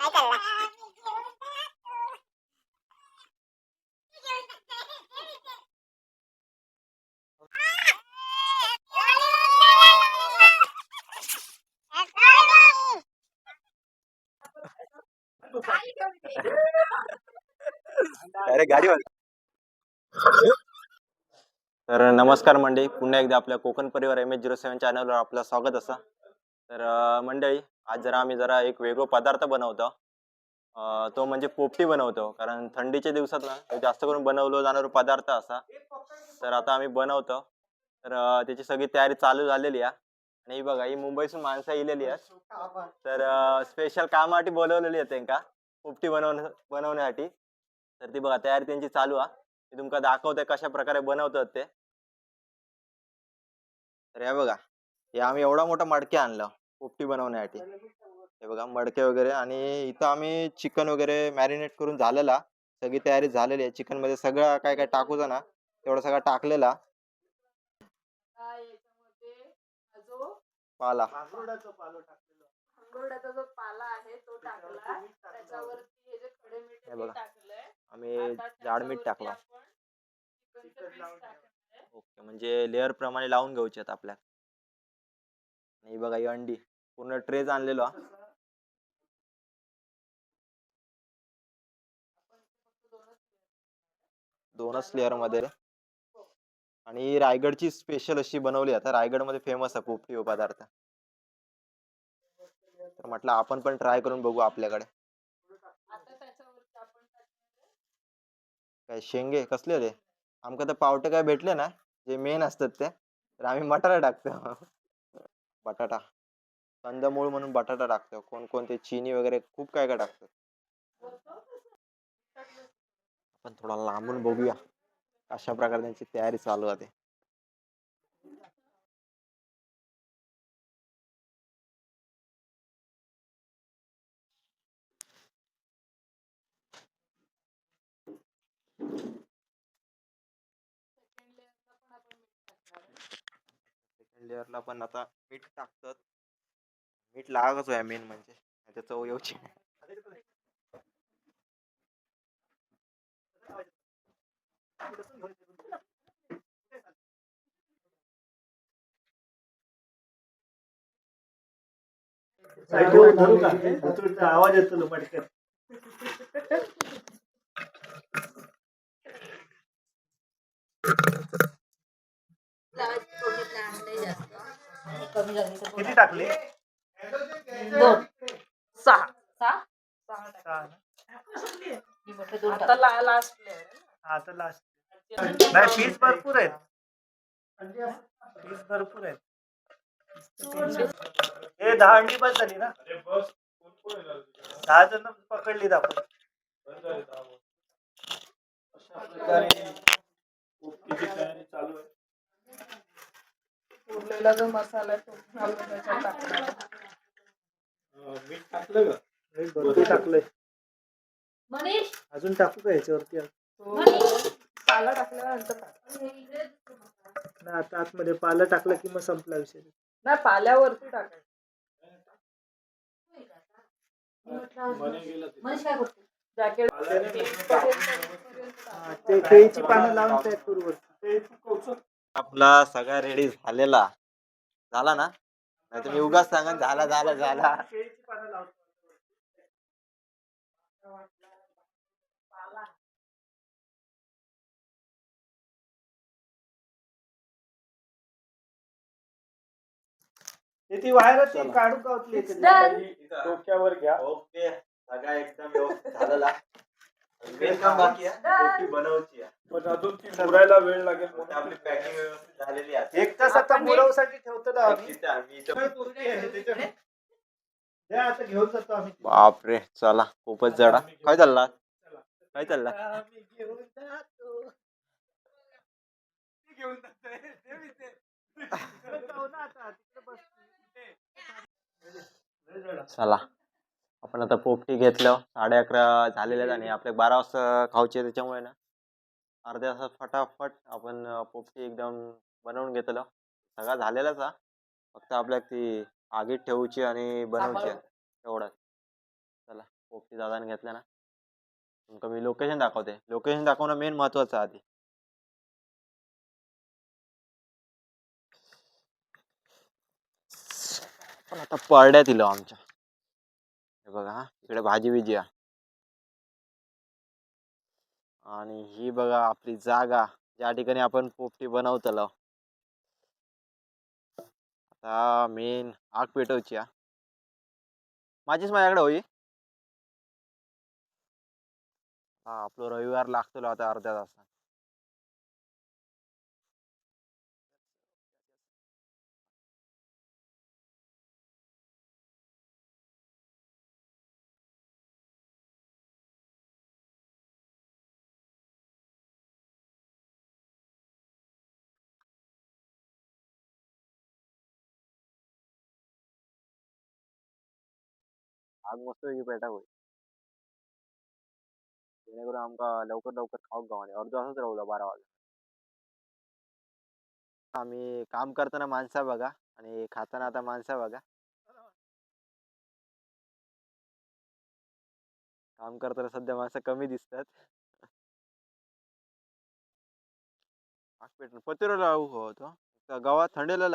काय चालला? अरे गाडी तर नमस्कार मंडळी पुन्हा एकदा आपल्या कोकण परिवार एम एच झिरो सेवन चॅनलवर आपलं स्वागत असा. तर मंडळी आज जरा आम्ही जरा एक वेगळा पदार्थ बनवतो. तो म्हणजे पोपटी बनवतो. कारण थंडीच्या दिवसात ना जास्त करून बनवलं जाणारा पदार्थ असा. तर आता आम्ही बनवतो. तर त्याची सगळी तयारी चालू झालेली आहे. आणि ही बघा ही मुंबईतून माणसं येलेली आहेत. तर स्पेशल कामासाठी बोलवलेली आहे त्यांका पोपटी बनवण्या बनवण्यासाठी. तर ती बघा तयारी त्यांची चालू आहे. मी तुमका दाखवते कशा प्रकारे बनवतात ते. तर या बघा. हे आम्ही एवढा मोठा मडके आणलं पोपटी बनवण्यासाठी. हे बघा मडके वगैरे आणि इथं आम्ही चिकन वगैरे मॅरिनेट करून झालेला. सगळी तयारी झालेली आहे. चिकनमध्ये सगळं काय काय टाकूचं ना तेवढं सगळं टाकलेला. आता याच्यामध्ये हा जो पाला जो पाला आहे तो टाकला. त्याच्यावरती हे जे खडे मीठ हे बघा. टाकलंय. आम्ही आता जाड मीठ त्याच्यावरती टाकला. आपण चिकनचं पीस टाकणार आहे. ओके म्हणजे लेअर प्रमाणे लावून घ्यायचे आहेत आपल्या. नाही बघा ही अंडी पूर्ण ट्रेज आणलेलो हा. दोनच लेअरमध्ये. आणि रायगडची स्पेशल अशी बनवली आता. रायगडमध्ये फेमस आहे पोपटी हो पदार्थ. तर म्हटलं आपण पण ट्राय करून बघू आपल्याकडे. काय शेंगे? कसले रे? आमका तर पावटे काय भेटले ना? जे मेन असतात ते. तर आम्ही मटार टाकतो. बटाटा. कंदमूळ म्हणून बटाटा टाकतो. कोण चिनी वगैरे खूप काय काय टाकतात. आपण थोडा लांबून बघूया अशा प्रकारे त्यांची तयारी चालू आहे सेकंड लेअरचा पण आपण मीठ टाकणार आहे सेकंड लेअरला पण आता मीठ टाकतात. मीठ लागच आहे मेन म्हणजे. नाहीतर चव येऊची. आवाज येतो ना पटकन किती टाकले? दोन. सहा? आता ला- लास्ट हा नाही पीस भरपूर आहेत. पीस भरपूर आहेत. हे दहा अंडी बस झाली ना? दहा जण पकडलीत आपण. जो मसाला तो घालून त्याच्यात टाकणार. आहे. मीठ टाकलं का? भरपूर टाकलंय. मनीष? अजून टाकू का याच्यावरती? तो पाला टाकल्यानंतर टाक. नाही आता आतमध्ये पाला टाकलं की मग संपला विषय. नाही पाल्यावरती टाकायचं जॅकेट हा, ते केळीची पानं लावून करू. आपला सगळा रेडी झालेला. झाला ना? नाही तुम्ही उगाच सांगा झाला झाला झाला. ते ती बाहेरच ती काढून काढली डोक्यावर घ्या. ओके. सगळा एकदम व्यवस्थित झालेला. मेन काम बाकी आहे. बनवायची आहे. पण अजून ती मुरायला वेळ लागेल आता आपली पॅकिंग व्यवस्थित झालेली आहे. एक तास आता आपण हे- मुरवसाठी ठेवतो ना आम्ही इथे आम्ही इथं- द्या आता घेऊन जातो आम्ही. बापरे चला खूपच जडा. काय चालला? काय चालला? आम्ही घेऊन जातो. ते घेऊन जातोय. ते मी ते. तिकडे जाऊ ना आता, तिकडे बस. चला. आपण आता पोपटी घेतलं. साडे अकरा झालेले आहेत आणि आपले बारा वाजता खाऊचे त्याच्यामुळे ना. अर्ध्या तासात फटाफट आपण पोपटी एकदम बनवून घेतलं. सगळा झालेलाच हा. फक्त आपल्या ती आगीत ठेवूची आणि बनवची आहे एवढंच. चला पोपटी दादाने घेतल्या ना. तुमका मी लोकेशन दाखवते. लोकेशन दाखवणं मेन महत्वाचं आधी. पण आता पळड्यात दिलं आमच्या. हे बघा हा इकडे भाजी बिजी आहे. आणि ही बघा आपली जागा ज्या ठिकाणी आपण पोपटी बनवतलो. आता मेन आग पेटवची हा. माझीच माझ्याकडे होई. हा आपलं रविवार लागतो आता अर्ध्या तासात. आग मस्त वेगळी पेटा होई जेणेकरून आमका लवकर लवकर खाऊक गावाने. अर्धा असंच राहुला बारा वाजता. आम्ही काम करताना माणसा बघा आणि खाताना आता माणसा बघा. काम करताना सध्या माणसं कमी दिसतात. पेटून पत्रा लावू होतो. गावात थंडेला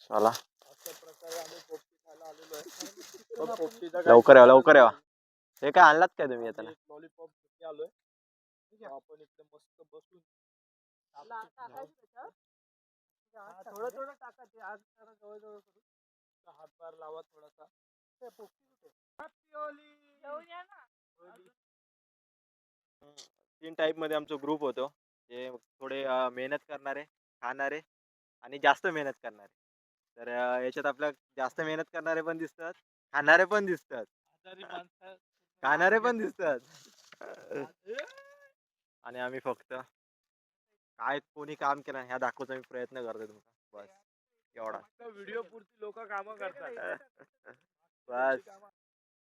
चला. लवकर या लवकर या हे काय आणलात काय तुम्ही येताना लॉलीपॉप घेऊन आलोय आपण इकडे मस्त बसून थोडं थोडं टाका ते आग जरा जवळ जवळ करू हातभार लावा थोडासा ते पोपटी कुठे! तीन टाईपमध्ये आमचा ग्रुप होतो. जे थोडे अं, मेहनत करणारे खाणारे आणि जास्त मेहनत करणारे. तर अं, याच्यात आपल्या जास्त मेहनत करणारे पण दिसतात खाणारे पण दिसतात. आजारी माणसं खाणारे पण दिसतात. आणि आम्ही फक्त काय कोणी काम केलं ह्या दाखवचा मी प्रयत्न करतोय तुमचा. बस. एवढा. व्हिडिओ पुरती लोक काम करतात. बस.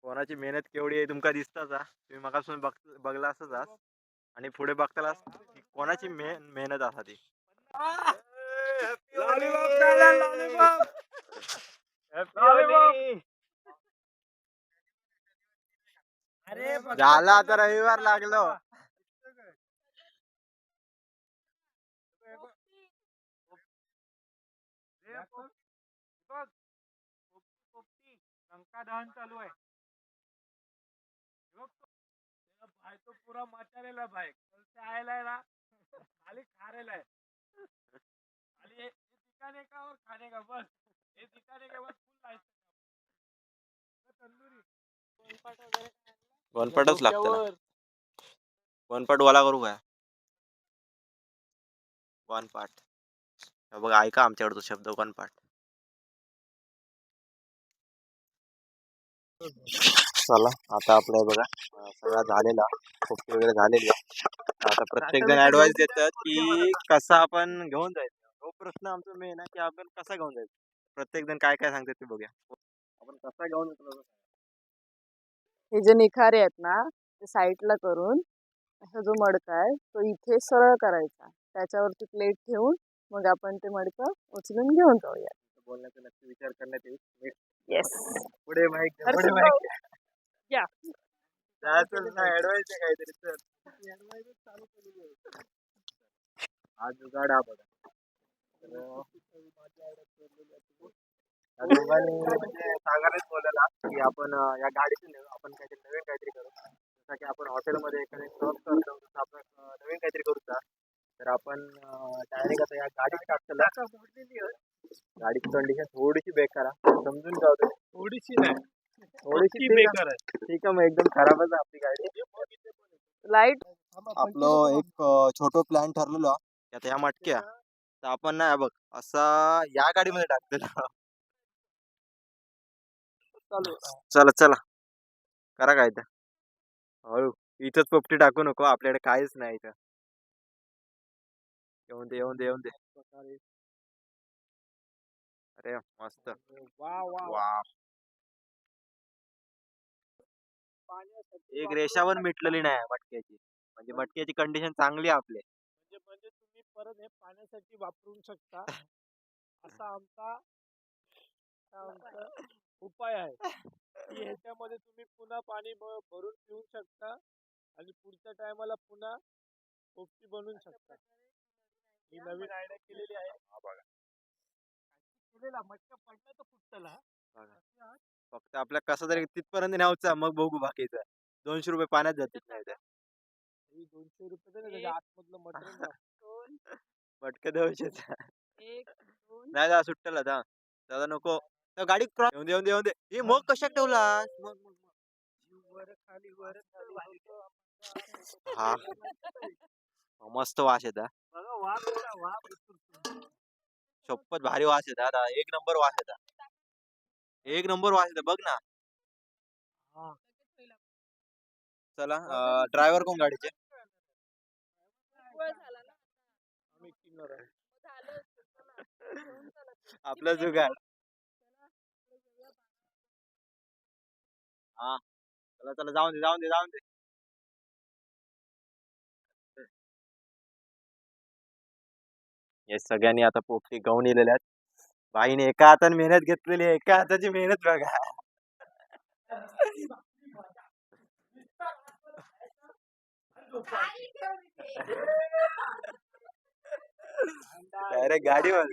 कोणाची मेहनत केवढी आहे तुमका दिसताच हा. तुम्ही मगापासून बघ बघला असंच हा. आणि पुढे बघताला की कोणाची मे मेहनत असा ती अरे झाला आता रविवार. लागलो. दहन चालू आहे. बघ तो. तेरा भाई तो पूरा मचालेला है भाई. कल से आएला है ना. खाली खा रहेला खाली ये दिखाने का और खाने का बस। ये दिखाने के बाद फुल लाइफ तंदुरी। वनपटच लागतं वनपट वाला करू काय वनपाट। हे बघा ऐका आमच्याकडचा शब्द वनपाट। चला आता आपलं हे बघा सगळं झालेला पोपटी वगैरे झालेली. आहे. आता प्रत्येक जण ऍडवाइस देतात की कसा आपण घेऊन जायचं. तो प्रश्न आमचा मेन आहे की आपण कसा घेऊन जायचं? प्रत्येक जण काय काय सांगतात ते बघूया. आपण कसा घेऊन जातो हे जे निखारे आहेत ना ते साईडला करून असा जो मडका आहे तो इथे सरळ करायचा. त्याच्यावरती प्लेट ठेवून मग आपण ते मडकं उचलून घेऊन जाऊया बोलण्याचा नक्की विचार करण्यात येईल. येस पुढे माहिती पुढे माहिती या. त्यातच ना ऍडवाइस आहे काहीतरी सर दोघांनी म्हणजे सांगायलाच बोलायला की आपण या गाडीतून आपण काहीतरी नवीन काहीतरी करू. जसं की आपण हॉटेलमध्ये एखादी सर्व करतो तसं आपण नवीन काहीतरी करू का? तर आपण डायरेक्ट आता या गाडीत टाकलं गाडीची कंडिशन थोडीशी बेकार समजून जाऊ थोडीशी नाही. थोडीशी. बेकार आहे ठीक आहे मग एकदम खराबच आहे आपली गाडी. लाइट आपलं एक छोटं प्लॅन ठरलेलं. आता या मटक्या. तर आपण ना बघ असा या गाडीमध्ये टाकलेला चला चला करा काय तर. हळू. इथंच पोपटी टाकू नको आपल्याकडे काहीच नाही इथं. येऊन दे येऊन दे येऊन दे. अरे मस्त. वा वा. वा एक रेषावर मिटलेली नाही मटक्याची. म्हणजे मटक्याची कंडिशन चांगली आहे आपली. म्हणजे म्हणजे तुम्ही परत हे पाण्यासाठी वापरू शकता. असा आमचा आमचा उपाय आहे. की ह्याच्यामध्ये तुम्ही पुन्हा पाणी भ- भरून पिऊ शकता आणि पुढच्या टायमाला पुन्हा पोपटी बनवू शकता. ही नवीन आयडिया केलेली आहे. केलेला मटका पडला तर फुटला फक्त आपल्या कसं तरी तिथपर्यंत न्यावचा मग बघू बाकीचं. दोनशे रुपये पाण्यात जातील नाही ही त्याच्या आतमधलं मटेरियल दोन एक दोन. नाही दादा सुट्ट्याला दा दादा नको. गाडी क्रॉस येऊन दे येऊन दे येऊन दे. हे मग कशात ठेवला मग मग मग. वर खाली वर खाली होतं. हा. मस्त वास येता बघा वाघ बघा, वाघ उतरतो. शपथ भारी वास येता दादा एक नंबर वास येता एक नंबर येता बघ ना. हा. चला ड्रायव्हर कोण गाडीचे. आपला जुगाड. जाऊया. चला चला जाऊन दे जाऊन दे जाऊन दे. हे. सगळ्यांनी आता पोपटी गाऊन इलेल्या आहेत. बाईने एका हाताने मेहनत घेतलेली आहे एका हाताची मेहनत बघा. डायरेक्ट गाडीवर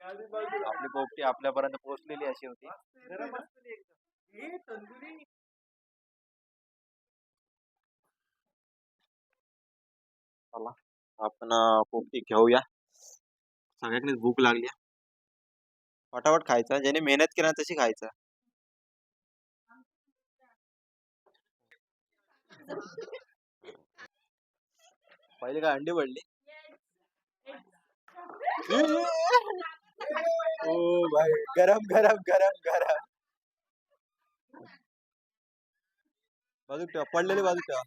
गाडी आपली पोपटी आपल्यापर्यंत पोहोचलेली अशी होती. आपण पोपटी घेऊया सगळ्यांनीच भूक लागली फटाफट खायचा ज्याने मेहनत केला तशी खायचा. पहिले काय अंडी पडली ओ भाई गरम गरम गरम गरम. बाजू ठेवा पडलेली बाजू ठेवा.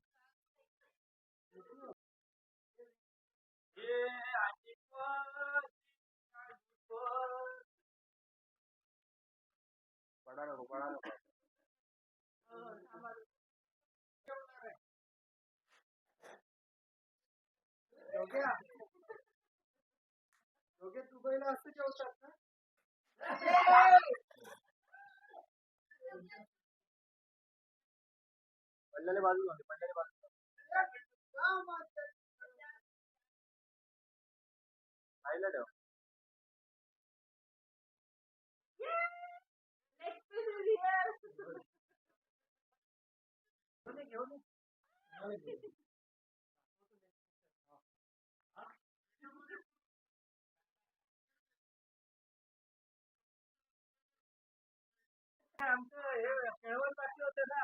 योग्य योग्य दुबईला असं जेवतात ना पडलेली बाजू घेऊन दे, बाजू खायला ठेव. आमचं हे केळवण बाकी होते ना.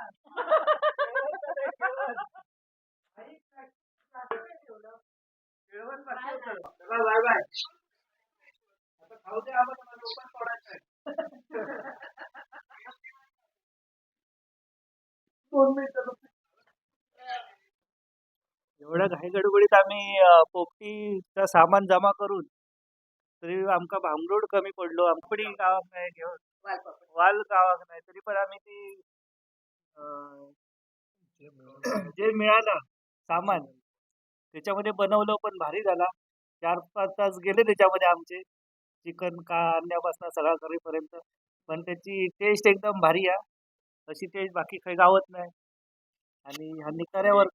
केळवण. बाकी होतं. Bye bye. आता खाऊ दे आम्हाला ओपन सोडायचं एवढ्या घाई गडबडीत आम्ही पोपटीचा सामान जमा करून तरी आमका भांगरूड कमी पडलो. आमपडी गावात नाही घेऊन? वाल गावात नाही. तरी पण आम्ही ती जे मिळालं सामान त्याच्यामध्ये बनवलं पण भारी झाला. चार पाच तास गेले त्याच्यामध्ये आमचे. चिकन का आणण्यापासून सगळा करेपर्यंत. पण त्याची टेस्ट एकदम भारी आहे. अशी टेस्ट बाकी काही गावत नाही. आणि ह्या निकाऱ्यावर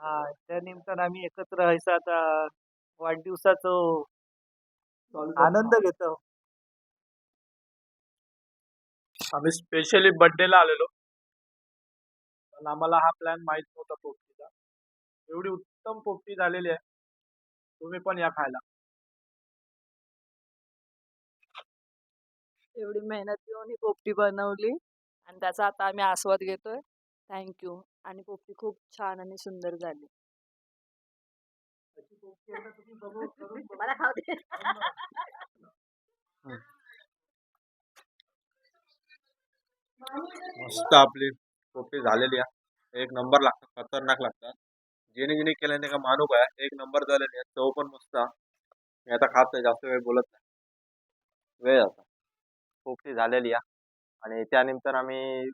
हा त्या निमित्तानं आम्ही एकत्र व्हायचं आता वाढदिवसाचं आनंद घेतो. आम्ही स्पेशली बर्थडेला आलेलो. पण आम्हाला हा प्लॅन माहीत नव्हता पोपटीचा. एवढी उत्तम पोपटी झालेली आहे. तुम्ही पण या खायला. एवढी मेहनत घेऊन ही पोपटी बनवली. आणि त्याचा आता आम्ही आस्वाद घेतोय. थँक्यू आणि पोपटी खूप छान आणि सुंदर झाली. मस्त आपली पोपटी झालेली आहे. एक नंबर लागतात खतरनाक लागतात. जेणे जेणे केल्याने का मानू काय एक नंबर झालेली आहे. चव पण मस्त. मी आता खात नाही जास्त वेळ बोलत नाही. वेळ आता. पोपटी झालेली आहे. आणि त्या निमित्तानं आम्ही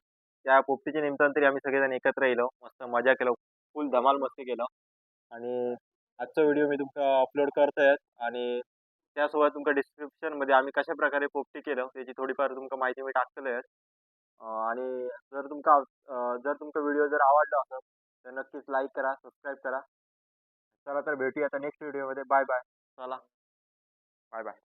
त्या पोपटीच्या निमित्तानं तरी आम्ही सगळेजण एकत्र येलो मस्त मजा केलो. फुल धमाल मस्ती केलो. आणि आजचा व्हिडिओ मी तुमका अपलोड करतोय आणि त्यासोबत तुमका डिस्क्रिप्शनमध्ये आम्ही कशा प्रकारे पोपटी केलं त्याची थोडीफार तुमका माहिती मी आहे अं, आणि जर तुमका अं, जर तुमका व्हिडिओ जर आवडला असेल तर नक्कीच लाईक करा सबस्क्राईब करा. चला तर भेटूया आता नेक्स्ट व्हिडिओमध्ये बाय बाय चला. Bye bye